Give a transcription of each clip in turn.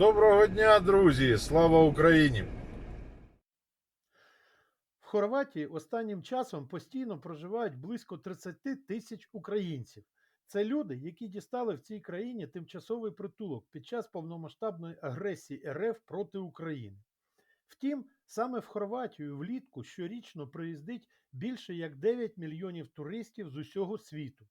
Доброго дня, друзі! Слава Україні! В Хорватії останнім часом постійно проживають близько 30 тисяч українців. Це люди, які дістали в цій країні тимчасовий притулок під час повномасштабної агресії РФ проти України. Втім, саме в Хорватію влітку щорічно приїздить більше як 9 мільйонів туристів з усього світу,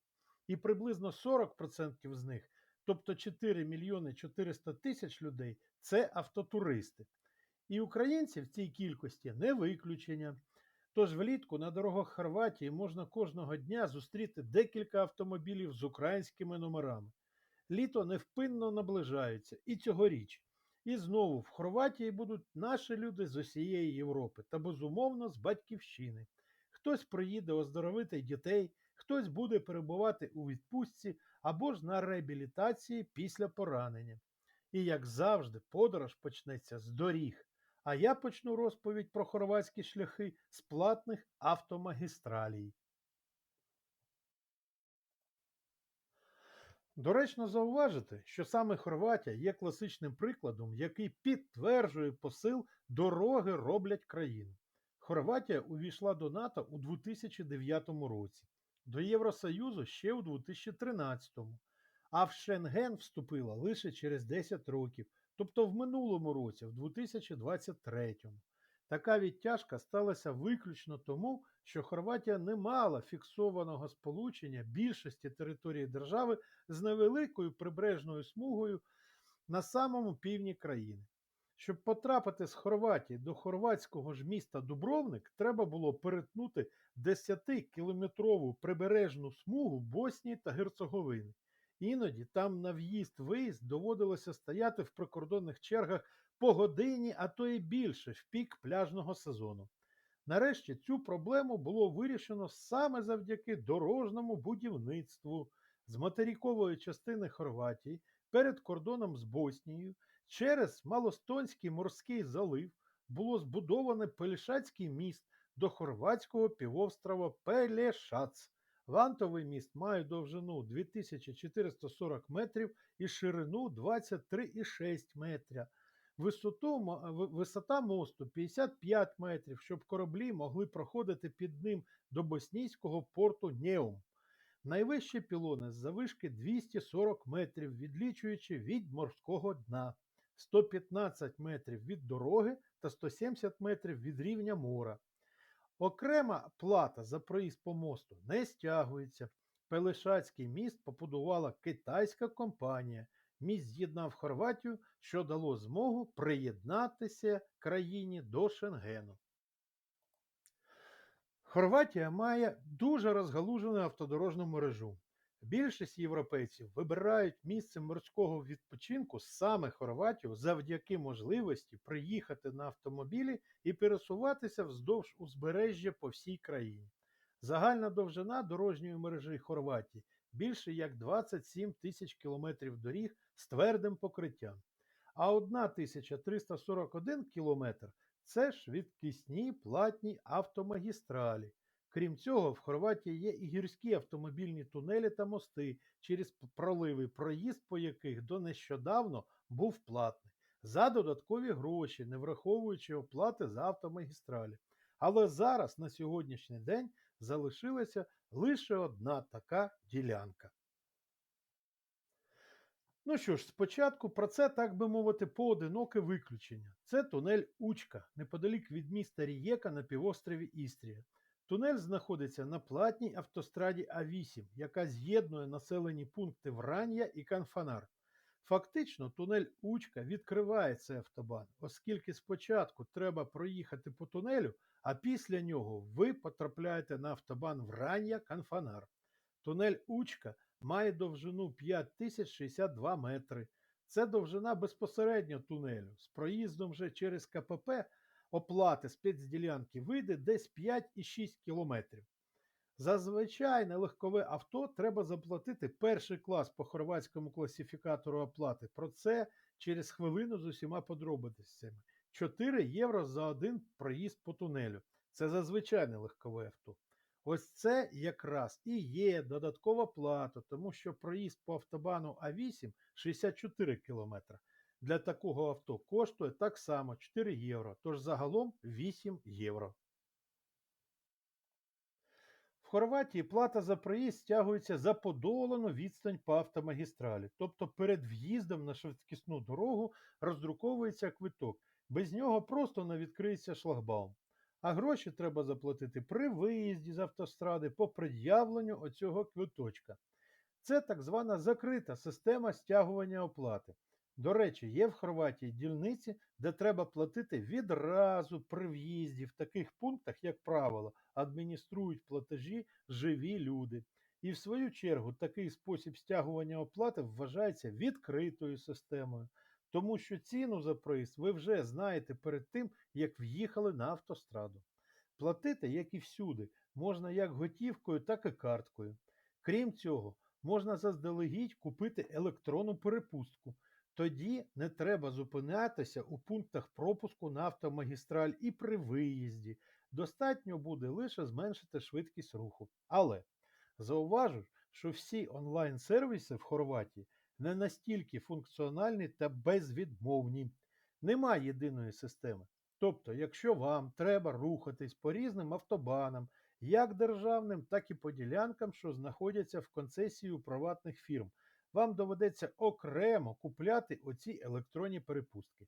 і приблизно 40% з них, тобто 4 мільйони 400 тисяч людей, це автотуристи. І українці в цій кількості не виключення. Тож влітку на дорогах Хорватії можна кожного дня зустріти декілька автомобілів з українськими номерами. Літо невпинно наближається і цьогоріч. І знову в Хорватії будуть наші люди з усієї Європи та безумовно з батьківщини. Хтось приїде оздоровити дітей, хтось буде перебувати у відпустці або ж на реабілітації після поранення. І як завжди, подорож почнеться з доріг. А я почну розповідь про хорватські шляхи з платних автомагістралій. Доречно зауважити, що саме Хорватія є класичним прикладом, який підтверджує посил дороги роблять країну. Хорватія увійшла до НАТО у 2009 році, до Євросоюзу ще у 2013-му, а в Шенген вступила лише через 10 років, тобто в минулому році, в 2023. Така відтяжка сталася виключно тому, що Хорватія не мала фіксованого сполучення більшості території держави з невеликою прибережною смугою на самому півдні країни. Щоб потрапити з Хорватії до хорватського ж міста Дубровник, треба було перетнути 10-кілометрову прибережну смугу Боснії та Герцеговини. Іноді там на в'їзд-виїзд доводилося стояти в прикордонних чергах по годині, а то і більше в пік пляжного сезону. Нарешті цю проблему було вирішено саме завдяки дорожньому будівництву з материкової частини Хорватії перед кордоном з Боснією через Малостонський морський залив було збудоване Пелішацький міст до хорватського півострова Пелешац. Вантовий міст має довжину 2440 метрів і ширину 23,6 метря. Висоту, висота мосту 55 метрів, щоб кораблі могли проходити під ним до боснійського порту Неум. Найвищі пілони з завишки 240 метрів, відлічуючи від морського дна, 115 метрів від дороги та 170 метрів від рівня мора. Окрема плата за проїзд по мосту не стягується. Пелешацький міст побудувала китайська компанія. Міст з'єднав Хорватію, що дало змогу приєднатися країні до Шенгену. Хорватія має дуже розгалужену автодорожну мережу. Більшість європейців вибирають місце морського відпочинку саме Хорватію завдяки можливості приїхати на автомобілі і пересуватися вздовж узбережжя по всій країні. Загальна довжина дорожньої мережі Хорватії більше як 27 тисяч кілометрів доріг з твердим покриттям. А 1341 кілометр це швидкісні платні автомагістралі. Крім цього, в Хорватії є і гірські автомобільні тунелі та мости, через проливи, проїзд по яких до нещодавно був платний, за додаткові гроші, не враховуючи оплати за автомагістралі. Але зараз на сьогоднішній день залишилася лише одна така ділянка. Ну що ж, спочатку про це, так би мовити, поодиноке виключення. Це тунель Учка, неподалік від міста Рієка на півострові Істрія. Тунель знаходиться на платній автостраді А8, яка з'єднує населені пункти Врання і Канфанар. Фактично, тунель Учка відкриває цей автобан, оскільки спочатку треба проїхати по тунелю, а після нього ви потрапляєте на автобан Врання Канфанар. Тунель Учка має довжину 5062 метри. Це довжина безпосередньо тунелю. З проїздом вже через КПП оплати спецділянки вийде десь 5,6 кілометрів. За звичайне легкове авто треба заплатити перший клас по хорватському класифікатору оплати. Про це через хвилину з усіма подробицями. 4 євро за один проїзд по тунелю. Це за звичайне легкове авто. Ось це якраз і є додаткова плата, тому що проїзд по автобану А8 64 км. Для такого авто коштує так само 4 євро, тож загалом 8 євро. В Хорватії плата за проїзд стягується за подолану відстань по автомагістралі, тобто перед в'їздом на швидкісну дорогу роздруковується квиток. Без нього просто не відкриється шлагбаум. А гроші треба заплатити при виїзді з автостради по пред'явленню оцього квиточка. Це так звана закрита система стягування оплати. До речі, є в Хорватії дільниці, де треба платити відразу при в'їзді. В таких пунктах, як правило, адмініструють платежі живі люди. І в свою чергу такий спосіб стягування оплати вважається відкритою системою, тому що ціну за проїзд ви вже знаєте перед тим, як в'їхали на автостраду. Платити, як і всюди, можна як готівкою, так і карткою. Крім цього, можна заздалегідь купити електронну перепустку. Тоді не треба зупинятися у пунктах пропуску на автомагістраль і при виїзді. Достатньо буде лише зменшити швидкість руху. Але зауважу, що всі онлайн-сервіси в Хорватії не настільки функціональні та безвідмовні. Немає єдиної системи. Тобто, якщо вам треба рухатись по різним автобанам, як державним, так і по ділянкам, що знаходяться в концесії у приватних фірм, вам доведеться окремо купляти оці електронні перепустки.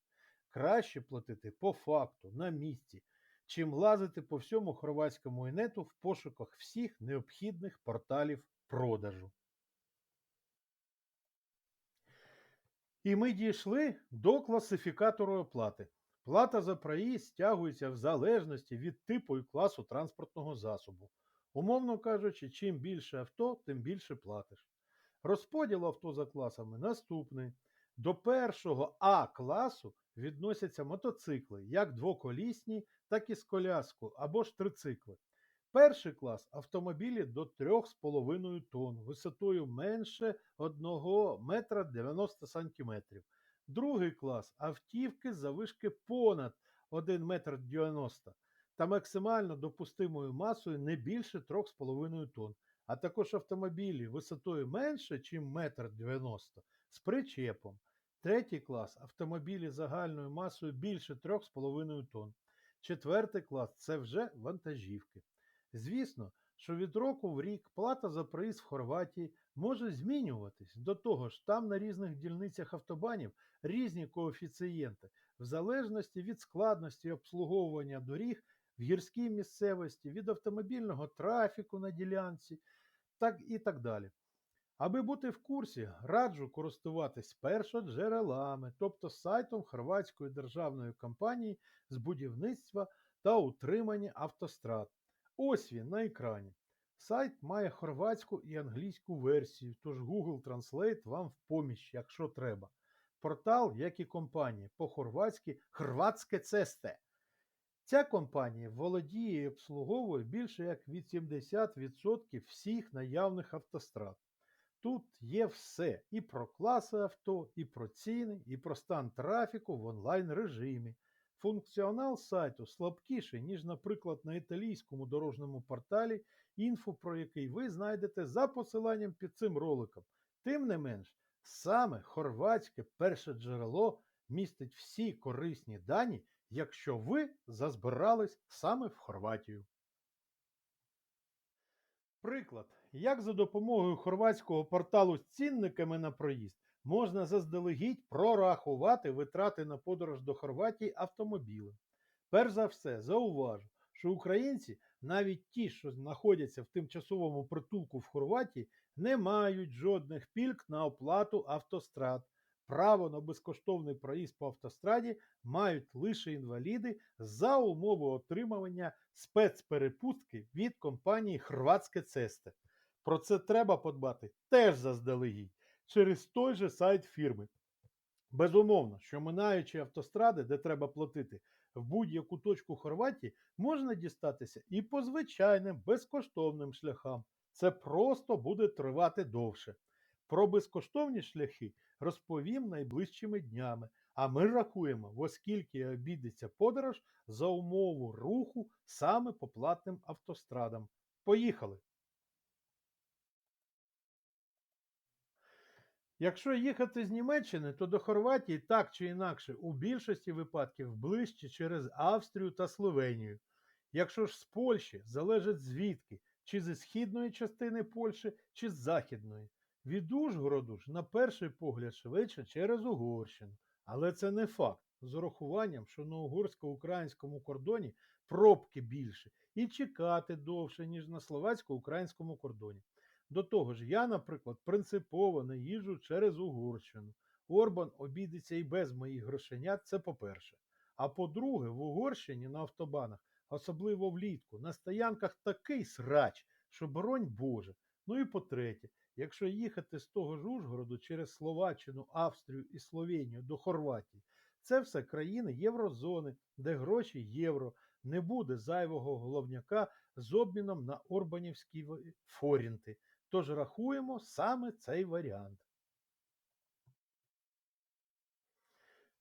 Краще платити по факту, на місці, чим лазити по всьому хорватському інету в пошуках всіх необхідних порталів продажу. І ми дійшли до класифікатору оплати. Плата за проїзд стягується в залежності від типу і класу транспортного засобу. Умовно кажучи, чим більше авто, тим більше платиш. Розподіл авто за класами наступний. До першого А класу відносяться мотоцикли, як двоколісні, так і з коляску або ж трицикли. Перший клас автомобілі до 3,5 тонн, висотою менше 1 метра 90 сантиметрів. Другий клас автівки завишки понад 1 метр 90 та максимально допустимою масою не більше 3,5 тонн, а також автомобілі висотою менше, ніж 1,90 м з причепом. Третій клас автомобілі загальною масою більше 3,5 тонн. Четвертий клас це вже вантажівки. Звісно, що від року в рік плата за проїзд в Хорватії може змінюватись. До того ж, там на різних дільницях автобанів різні коефіцієнти, в залежності від складності обслуговування доріг в гірській місцевості, від автомобільного трафіку на ділянці, так і так далі. Аби бути в курсі, раджу користуватись першоджерелами, тобто сайтом Хорватської державної компанії з будівництва та утримання автострад. Ось він на екрані. Сайт має хорватську і англійську версію, тож Google Translate вам в поміч, якщо треба. Портал, як і компанія, по-хорватськи Хрватське цесте. Ця компанія володіє і обслуговує більше як від 70% всіх наявних автострад. Тут є все і про класи авто, і про ціни, і про стан трафіку в онлайн режимі. Функціонал сайту слабкіший, ніж, наприклад, на італійському дорожньому порталі, інфу про який ви знайдете за посиланням під цим роликом. Тим не менш, саме хорватське перше джерело містить всі корисні дані, якщо ви зазбирались саме в Хорватію. Приклад, як за допомогою хорватського порталу з цінниками на проїзд можна заздалегідь прорахувати витрати на подорож до Хорватії автомобілем. Перш за все, зауважу, що українці, навіть ті, що знаходяться в тимчасовому притулку в Хорватії, не мають жодних пільг на оплату автострад. Право на безкоштовний проїзд по автостраді мають лише інваліди за умови отримання спецперепустки від компанії Хрватське Цесте. Про це треба подбати теж заздалегідь через той же сайт фірми. Безумовно, що минаючи автостради, де треба платити, в будь-яку точку Хорватії можна дістатися і по звичайним безкоштовним шляхам. Це просто буде тривати довше. Про безкоштовні шляхи розповім найближчими днями, а ми рахуємо, оскільки обійдеться подорож за умову руху саме по платним автострадам. Поїхали! Якщо їхати з Німеччини, то до Хорватії так чи інакше у більшості випадків ближче через Австрію та Словенію. Якщо ж з Польщі залежить звідки, чи зі східної частини Польщі, чи з західної. Від Ужгороду ж на перший погляд швидше через Угорщину. Але це не факт. З урахуванням, що на угорсько-українському кордоні пробки більше і чекати довше, ніж на словацько-українському кордоні. До того ж, я, наприклад, принципово не їжджу через Угорщину. Орбан обійдеться і без моїх грошенят, це по-перше. А по-друге, в Угорщині на автобанах, особливо влітку, на стоянках такий срач, що боронь Боже. Ну і по-третє, якщо їхати з того ж Ужгороду через Словаччину, Австрію і Словенію до Хорватії, це все країни Єврозони, де гроші євро, не буде зайвого головняка з обміном на орбанівські форінти. Тож рахуємо саме цей варіант.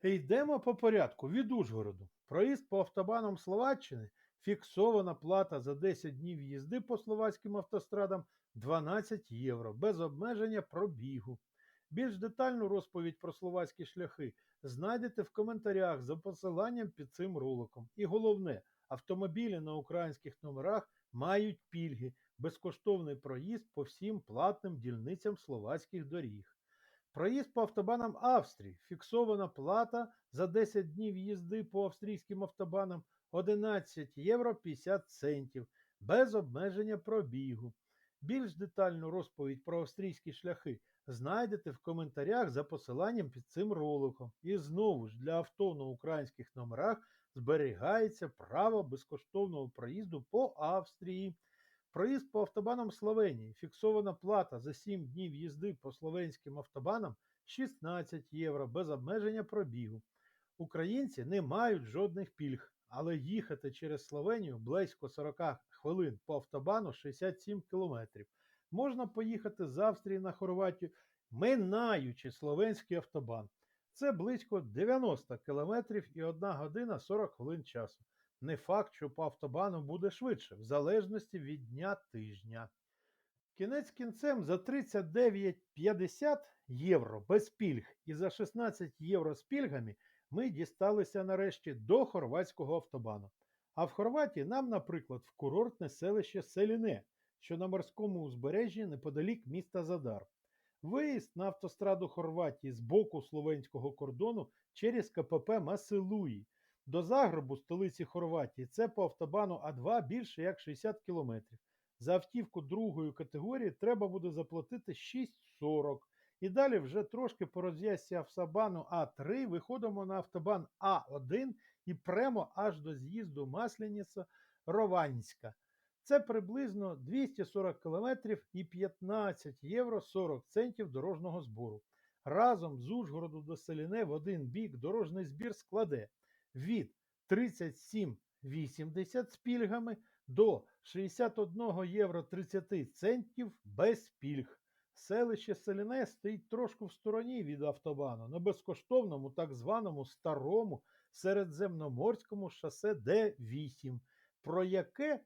Йдемо по порядку від Ужгороду. Проїзд по автобанам Словаччини, фіксована плата за 10 днів їзди по словацьким автострадам 12 євро, без обмеження пробігу. Більш детальну розповідь про словацькі шляхи знайдете в коментарях за посиланням під цим роликом. І головне, автомобілі на українських номерах мають пільги, безкоштовний проїзд по всім платним дільницям словацьких доріг. Проїзд по автобанам Австрії. Фіксована плата за 10 днів їзди по австрійським автобанам 11 євро 50 центів, без обмеження пробігу. Більш детальну розповідь про австрійські шляхи знайдете в коментарях за посиланням під цим роликом. І знову ж для авто на українських номерах зберігається право безкоштовного проїзду по Австрії. Проїзд по автобанам Словенії. Фіксована плата за 7 днів їзди по словенським автобанам 16 євро без обмеження пробігу. Українці не мають жодних пільг, але їхати через Словенію близько 40 хвилин по автобану 67 кілометрів. Можна поїхати з Австрії на Хорватію, минаючи словенський автобан. Це близько 90 кілометрів і 1 година 40 хвилин часу. Не факт, що по автобану буде швидше, в залежності від дня тижня. Кінець кінцем за 39,50 євро без пільг і за 16 євро з пільгами ми дісталися нарешті до хорватського автобану. А в Хорватії нам, наприклад, в курортне селище Селіне, що на морському узбережжі неподалік міста Задар. Виїзд на автостраду Хорватії з боку словенського кордону через КПП Масилуї. До Загребу, столиці Хорватії, це по автобану А2 більше як 60 кілометрів. За автівку другої категорії треба буде заплатити 6,40. І далі вже трошки по розв'язці автобану А3 виходимо на автобан А1 і прямо аж до з'їзду Масляніця Рованська. Це приблизно 240 кілометрів і 15 євро 40 центів дорожнього збору. Разом з Ужгороду до Селіне в один бік дорожній збір складе від 37,80 з пільгами до 61 євро 30 центів без пільг. Селище Селіне стоїть трошки в стороні від автобану на безкоштовному так званому старому середземноморському шосе Д8, про яке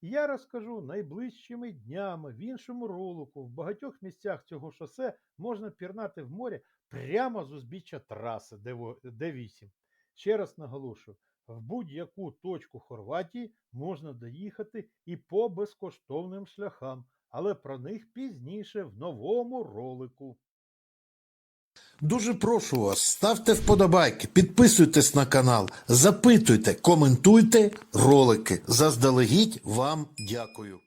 я розкажу найближчими днями в іншому ролику. В багатьох місцях цього шосе можна пірнати в море прямо з узбіччя траси Д8. Ще раз наголошую, в будь-яку точку Хорватії можна доїхати і по безкоштовним шляхам, але про них пізніше в новому ролику. Дуже прошу вас, ставте вподобайки, підписуйтесь на канал, запитуйте, коментуйте ролики. Заздалегідь вам дякую.